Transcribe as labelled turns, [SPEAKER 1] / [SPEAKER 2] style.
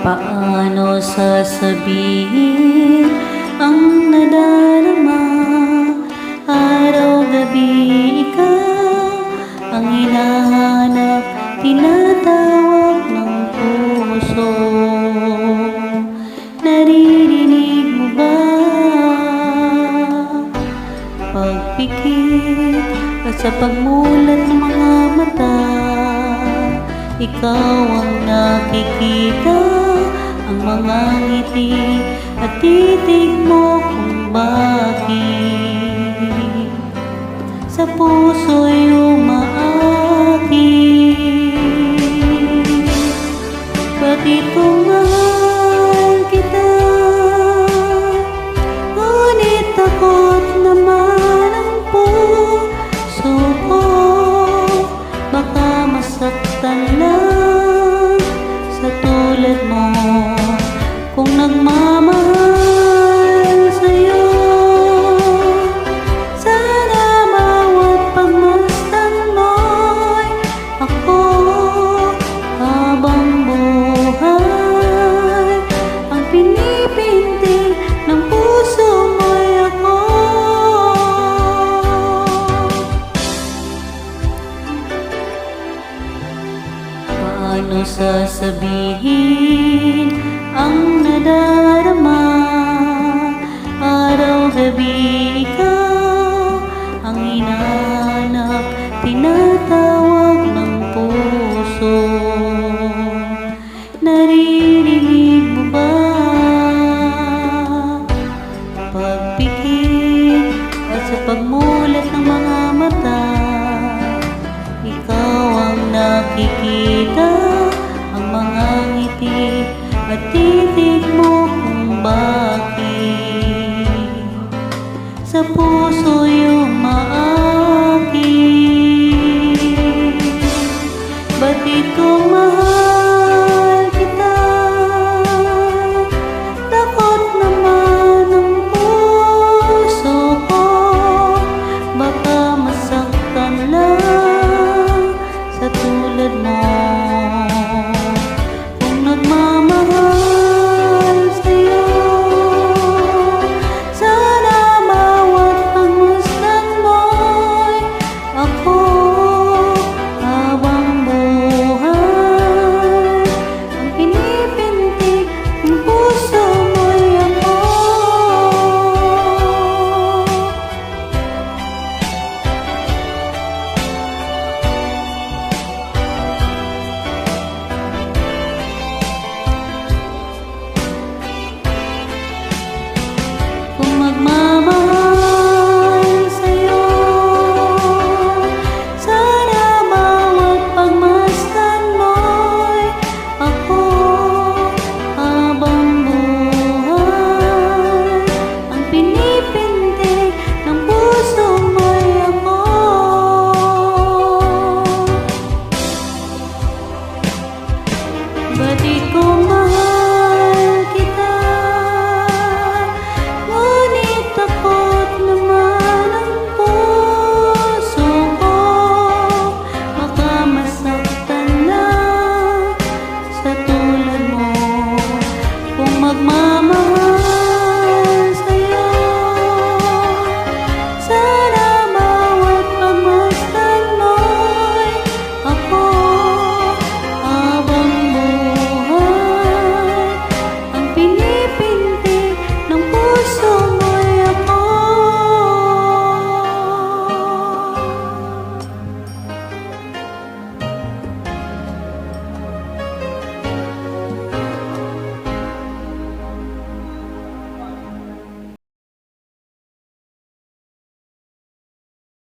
[SPEAKER 1] Paano sasabihin ang nadarama? Araw-gabi ikaw ang hinahanap Tinatawag ng puso. Naririnig mo ba? Pagpikit at sa pagmulat ng mga mata Ikaw ang nakikita Ang mga ngiti at titig mo kung bakit Sa puso'y umaakit Pati kung Paano sasabihin ang nadarama? Araw-gabi बती तुम